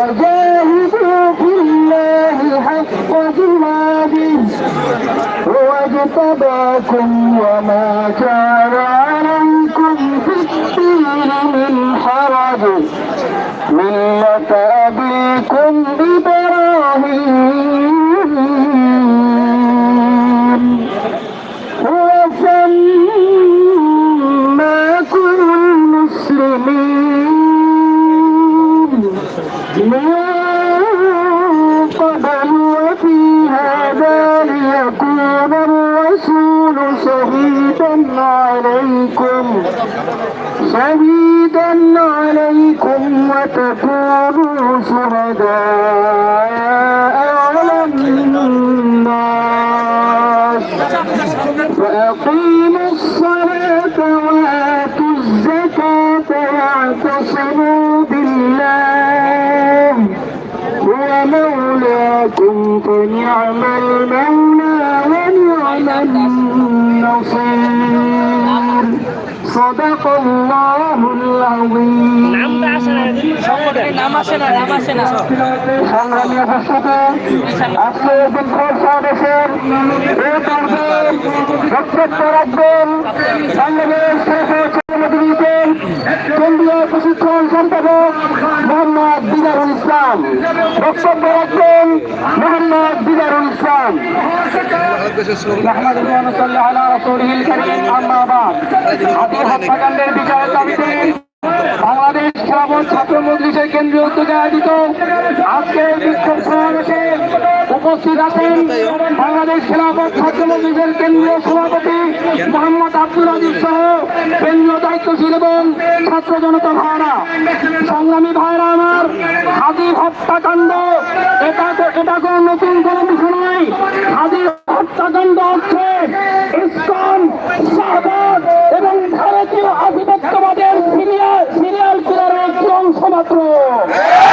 وجاهدوا في الله حق جهاده هو اجتباكم وما كان عليكم في الدين من حرج. ملة أبيكم إبراهيم. وسماكم المسلمين ليكون الرسول شهيدا عليكم. شهيدا عليكم وتكونوا شهداء على الناس. وأقيموا الصلاة وآتوا الزكاة واعتصموا بالله مولاكم فنعم المولى ونعم النصير صدق الله العظيم নাম আসে না নাম আসে না সংগ্রামী উপস্থিতি আজকে বিক্ষোভ সমাবেশের এই পর্বে বক্তব্য রাখবেন বাংলাদেশ সমিতিতে কেন্দ্রীয় প্রশিক্ষণ সম্পাদক মোহাম্মদ দিদারুল ইসলাম বক্তব্য রাখবেন আলাইকুম মোহাম্মদ দিদারুল ইসলাম। বাংলাদেশ খেলাফত ছাত্র মজলিসের কেন্দ্রীয় উদ্যোগে আয়োজিত আজকের বিক্ষোভ সমাবেশে উপস্থিত আছেন বাংলাদেশ খেলাফত ছাত্র মজলিসের কেন্দ্রীয় সভাপতি মোহাম্মদ আব্দুল আজিজ সহ কেন্দ্রীয় দায়িত্বশীল এবং ছাত্র জনতা ভাইরা। সংগ্রামী ভাইরা আমার, হাজি হত্যাকাণ্ড, এটা এটা কোন নতুন কোন বিষয় নয়। হাজির হত্যাকাণ্ড হচ্ছে ইস্কন শাহবাজ